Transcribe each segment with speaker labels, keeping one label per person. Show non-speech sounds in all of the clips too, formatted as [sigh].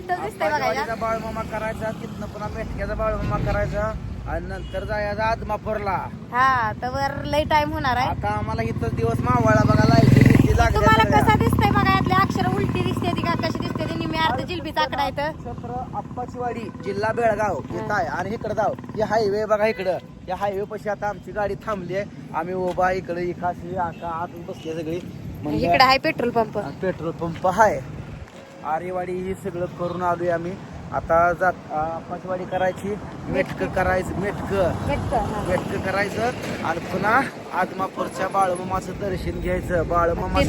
Speaker 1: उलट दिसतंय बघायला.
Speaker 2: बाळमामा करायचा तिथनं पुन्हा मेटक्याचा बाळमामा करायचा आणि नंतर जायचा आदमापूरला.
Speaker 1: हा तर लय टाइम होणार आहे.
Speaker 2: आता आम्हाला इथं दिवस मावळा बघा लागली
Speaker 1: तुम्हाला. कसा दिसतंय बघा यातले अक्षर उलटी दिसते ती का कशी दिसते ती निम्मी अर्ध जिलबीचा आकडा इथं.
Speaker 2: छत्र अप्पाची वाडी जिल्हा बेळगाव इथं आहे. आणि इकडं जाव हे हायवे बघा इकडं. या हायवे पाशी आता आमची गाडी थांबली आहे. आम्ही उभा इकडे इकाशी आका आत बसली सगळी. म्हणजे
Speaker 1: इकडे आहे पेट्रोल पंप
Speaker 2: पेट्रोल पंप आहे आरेवाडी ही सगळं करून आलोय आम्ही. आता जात अप्पाची वाडी करायची मेटक करायचं मेटक. मेटक करायचं आणि पुन्हा आदमापूरच्या बाळमामाचं दर्शन घ्यायचं.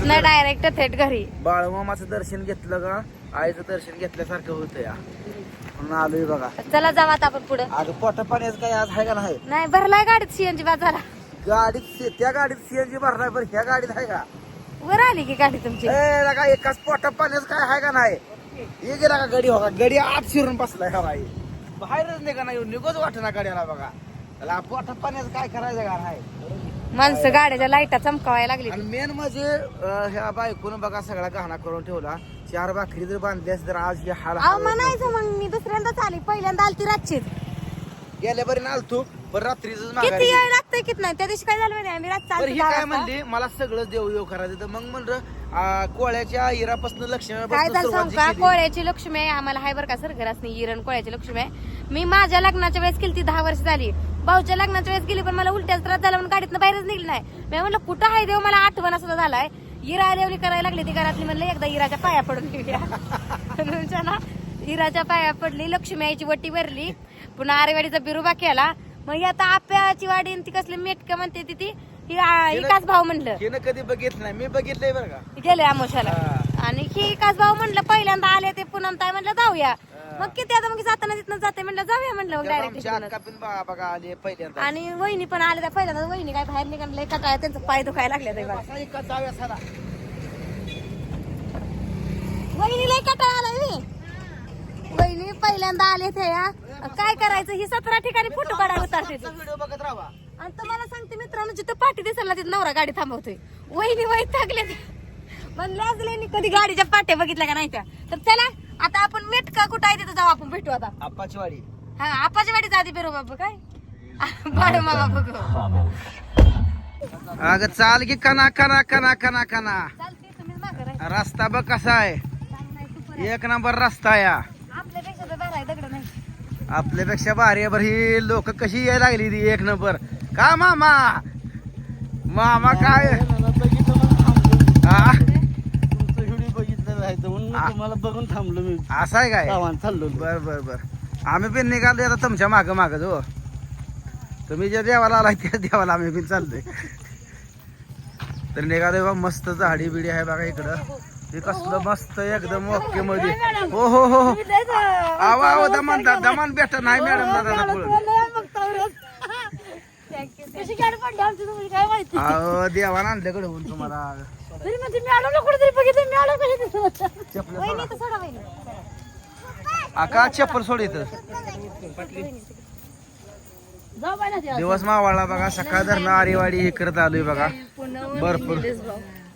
Speaker 2: दर-
Speaker 1: डायरेक्ट थेट घरी.
Speaker 2: बाळमामाचं दर्शन घेतलं का? आईचं दर्शन घेतल्यासारखं होतं या म्हणून आलोय बघा.
Speaker 1: चला जाऊ आता आपण पुढे.
Speaker 2: अगं पोटा पाण्याचं काय आज आहे का नाही?
Speaker 1: भरलाय गाडीत सीएनजी झाला
Speaker 2: गाडीत त्या गाडीत सीएनजी भरलाय पण ह्या गाडीत आहे का?
Speaker 1: वर आली की गाडी तुमची?
Speaker 2: ए लगा एकाच पोटा पाण्याचं काय आहे का नाही? ये गेला का गडी हो का? गडी आत शिरून बसलाय हा बाई. बाहेरच निघा नाही निघोच वाटेना गाड्याला बघा. त्याला पोटा पाण्याचं काय करायचं का नाही?
Speaker 1: माणसं गाड्याच्या लाईटा चमकावायला लागली
Speaker 2: आणि मेन म्हणजे अं, ह्या बायकोनं बघा सगळा गहना करून ठेवला. चार भाकरी जर बांधल्यास तर आज हे हाल
Speaker 1: अहो म्हणायचं मग मी दुसऱ्यांदाच आली. पहिल्यांदा आली ती रातचीच.
Speaker 2: गेल्या बरी आलतो पण रात्रीच
Speaker 1: किती वेळ लागतंय किती नाही? त्या दिवशी काय झालं आम्ही
Speaker 2: तर ही
Speaker 1: चालतो
Speaker 2: काय म्हणली? मला सगळं देव देव करायचं तर मग म्हणलं कोळ्याच्या हिरापासून
Speaker 1: काय झालं सांगू का. कोळ्याची लक्ष्मी आहे. आम्हाला हाय बरं का सर घरात इरण कोळ्याची लक्ष्मी आहे. मी माझ्या लग्नाच्या वेळेस केली ती दहा वर्ष झाली. भाऊच्या लग्नाच्या वेळेस गेली पण मला उलट्याच त्रास झाला म्हणून गाडीतनं बाहेरच निघली नाही. मी म्हणलं कुठं आहे देव? मला आठवण सुद्धा झालाय. हिरा आल्यावली करायला लागली ती घरातली म्हणलं एकदा हिराच्या पाया पडून गेल्या तुमच्या ना हिराच्या पाया पडली लक्ष्मी आईची वटी भरली पुन्हा आरेवाडीचा बिरुबा केला. मग ही आता आप्याची वाडी आणि ती कसली मेटक म्हणते ती ती हिकाच भाऊ म्हणलं.
Speaker 2: हिनं कधी बघितलं नाही. मी बघितलंय बरं का.
Speaker 1: गेले आमोशाला. आणि ही कास भाऊ म्हणलं पहिल्यांदा आले ते पुन्हा ताई म्हणलं जाऊया. मग किती आता मग जाताना तिथनं जाते म्हणलं जाऊया म्हणलं मग डायरेक्ट आणि वहिनी पण आले त्या पहिल्यांदा. वहिनी काय बाहेर निघाले कटाळ्या त्यांचं पाय दुखायला लागले
Speaker 2: एका.
Speaker 1: वहिनी लय कटाळा आला वहिनी पहिल्यांदा आले ते या काय करायचं? ही सतरा ठिकाणी फोटो काढायला उतारते.
Speaker 2: व्हिडिओ बघत राहा.
Speaker 1: आणि तुम्हाला सांगते मित्रांनो जिथं पाठी दिसायला तिथं नवरा गाडी थांबवतोय. वहिनी वही टाकले म्हणले असले कधी गाडीच्या पाट्या बघितल्या का नाही त्या? तर चला आता आपण मेटका कुठं आहे तिथं जाऊ आपण भेटू आता.
Speaker 2: आप्पाची वाडी.
Speaker 1: हा आपाच्या वाडीत आधी बेरो बाबा काय? बाडो मामा बघू
Speaker 2: अगं चाल की कना कना कना कना कना
Speaker 1: चालते तुम्ही मागं राहा.
Speaker 2: रस्ता बघ कसा आहे. एक नंबर रस्ता या
Speaker 1: आपल्यापेक्षा तर बरं आहे दगड नाही
Speaker 2: आपल्यापेक्षा भारी आहे बरं ही लोक कशी यायला लागली ती? एक नंबर. का मामा? मामा काय?
Speaker 3: बघितलं म्हणून तुम्हाला बघून थांबलो मी
Speaker 2: असं आहे काय?
Speaker 3: चाललो
Speaker 2: बर बर बर. आम्ही पण निघालो आता तुमच्या माग माग जो हो. तुम्ही ज्या देवाला आलाय त्या देवाला आम्ही पण चाललोय. तर निघालोय बा मस्त झाडी बिडी आहे बघा इकडं. हे कसलं मस्त एकदम ओके मध्ये. हो हो हो हो. आवा आवा दमान दमान भेट नाही मॅडम दादा देवानं आणलं कडे तुम्हाला.
Speaker 1: तरी म्हणजे
Speaker 2: आका चप्पल सोड इथं. दिवस मावाळला बघा सकाळ धरणं आरेवाडी हे करत आलोय बघा. भरपूर.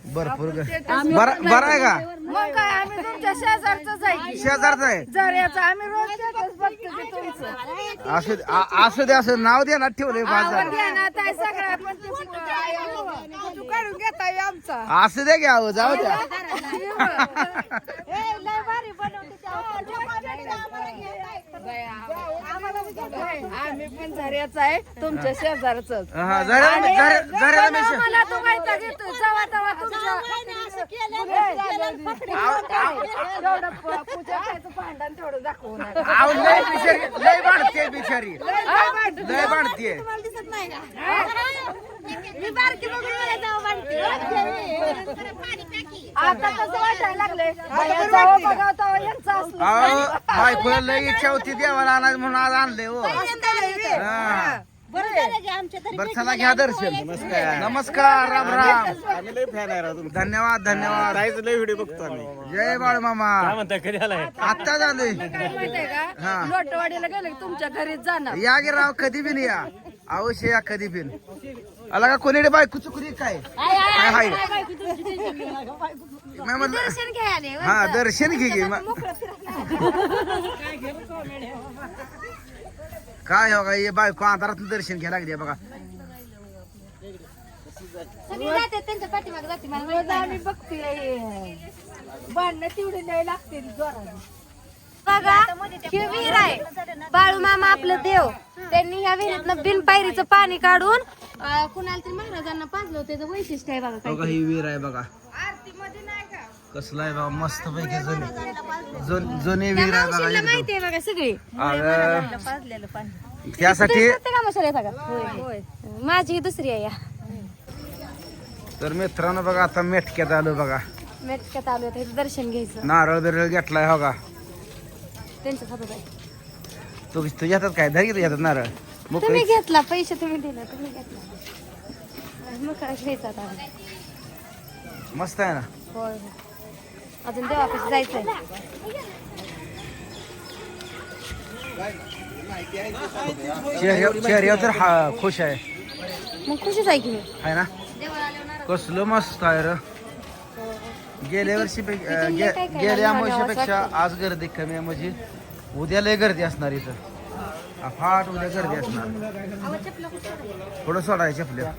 Speaker 2: भरपूर बरं बरं आहे का?
Speaker 4: मग काय आम्ही तुमच्या शेजारच आहे की
Speaker 2: शेजारचं आहे.
Speaker 4: जऱ्याचं आम्ही रोज status बघतो की तुमचं.
Speaker 2: असू दे आ- असू दे असं नाव दे ना ठेवलंय बाजार.
Speaker 4: ते तू काढून आमचा.
Speaker 2: असू दे घ्या हो, जाऊ द्या. [laughs]
Speaker 4: आम्ही पण झऱ्याच आहे तुमच्या शेजारच
Speaker 2: हा,
Speaker 4: मला तो माहिती घेतो
Speaker 2: लय बाणते बिचारी. लय बाणते
Speaker 1: मी बारकी बघून मला जाऊ
Speaker 4: आता कसं वाटायला लागले जावं बघावं तेव्हा यांचं असलं
Speaker 2: अहो बायकोला लय इच्छा होती देवाला आणायचं म्हणून आज आणले हो. हा. बरं चला घ्या दर्शन. नमस्कार. राम राम.
Speaker 3: आम्ही लय फॅन आहे राव तुमचा
Speaker 2: धन्यवाद धन्यवाद.
Speaker 3: ताईचं लय व्हिडिओ बघतो आम्ही.
Speaker 2: जय बाळ मामा
Speaker 3: म्हणता कधी आलाय?
Speaker 2: आत्ता झालोय.
Speaker 4: काय माहितीये
Speaker 2: हा.
Speaker 4: का? लोटवाडीला गेले की तुमच्या घरीच जाणार.
Speaker 2: या गे राव कधी बिन या अवश्य या कधी बिन. आला का कोणी बायको चुकली काय? काय हाय?
Speaker 1: दर्शन घ्यायला
Speaker 2: हा दर्शन घे घे मग [laughs] काय हो काय? बायको अंधारात दर्शन घ्यायला लागली बघा.
Speaker 1: सगळी जाते त्यांच्या पाठीमागे जाते मला
Speaker 4: बघते भांडणं तेवढी नाही लागते जोराने.
Speaker 1: बघा ही विहीर आहे. बाळू मामा आपलं देव. त्यांनी ह्या विहिरीतनं बिन पायरीचं पाणी काढून अं, कुणाला तरी महाराजांना पाजलं होतं. त्याचं वैशिष्ट्य आहे बघा
Speaker 2: बघा ही विहीर आहे बघा. कसलं आहे बघा मस्त पैकी जुनी जुन- विहीर आहे बघा
Speaker 1: मावशीला
Speaker 2: एकदम.
Speaker 1: माहिती आहे बघा सगळी.
Speaker 2: अगं, त्यासाठी
Speaker 1: बघा? माझी ही दुसरी आहे या.
Speaker 2: तर मित्रांनो बघा आता मेटक्यात आलो बघा.
Speaker 1: मेटक्यात आलो होतं इथं दर्शन घ्यायचं.
Speaker 2: नारळ बिरळ घेतलाय हो का?
Speaker 1: त्यांच्या हातात आहे.
Speaker 2: तू तू येतात काय? धरी येतात नारळ. मग
Speaker 1: तुम्ही घेतला पैसे तुम्ही दिले तुम्ही घेतला. मग काय घ्यायचं आता?
Speaker 2: मस्त आहे ना?
Speaker 1: होय होय. अजून देवापाशी
Speaker 2: चेहऱ्या चेहऱ्यावर तर हा खुश आहे.
Speaker 1: मग खुशीच आहे की मी
Speaker 2: आहे ना? कसलं मस्त आहे र. गेल्या वर्षी
Speaker 1: काय
Speaker 2: गेल्या वर्षीपेक्षा आज गर्दी कमी आहे म्हणजे उद्या लय गर्दी असणार इथं. फाट उद्या गर्दी असणार. पुढं सोडायचे आपल्या.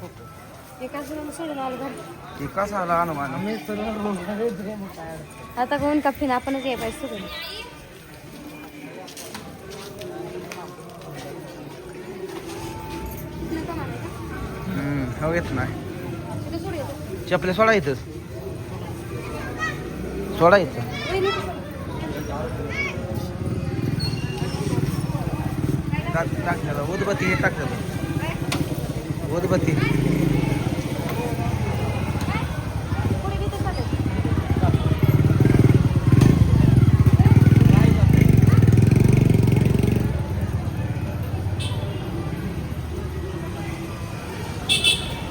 Speaker 2: एकाच आला अनुमान
Speaker 1: आता कोण का फिन? आपणच ये पाहिजे
Speaker 2: हो येत नाही.
Speaker 1: सोडा
Speaker 2: इथंच सोडा इथं.
Speaker 1: वहिनी,
Speaker 2: उदबत्ती हे टाक उदबत्ती.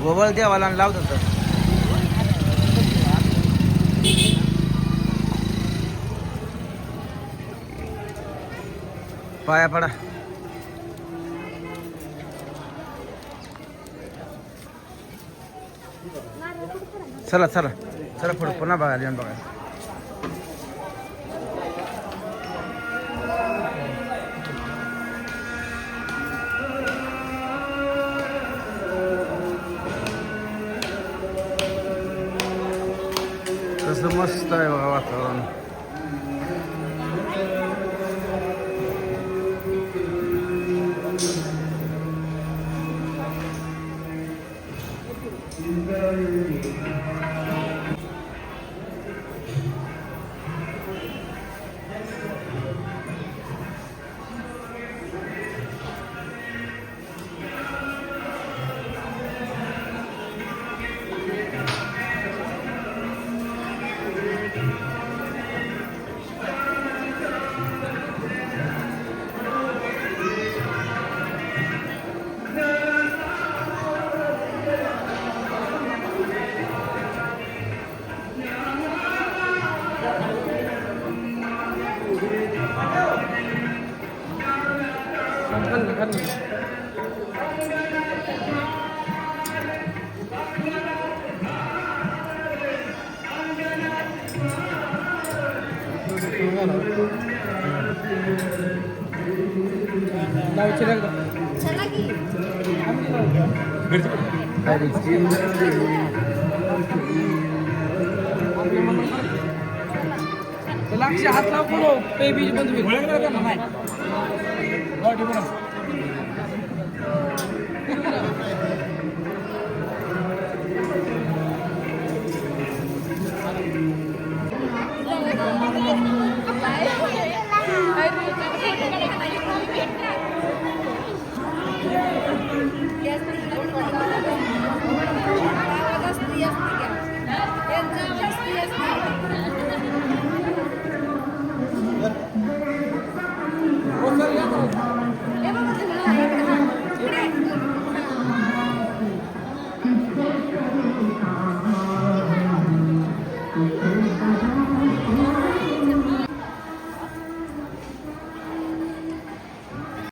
Speaker 2: गोवळ देवाला आणि लावतात तर. पाया पडा. चला चला. चला पुढे पुन्हा बघायला येऊन बघायला. तसं मस्त आहे बघा वातावरण.
Speaker 5: लक्ष हात लाव बेबी बंद होईल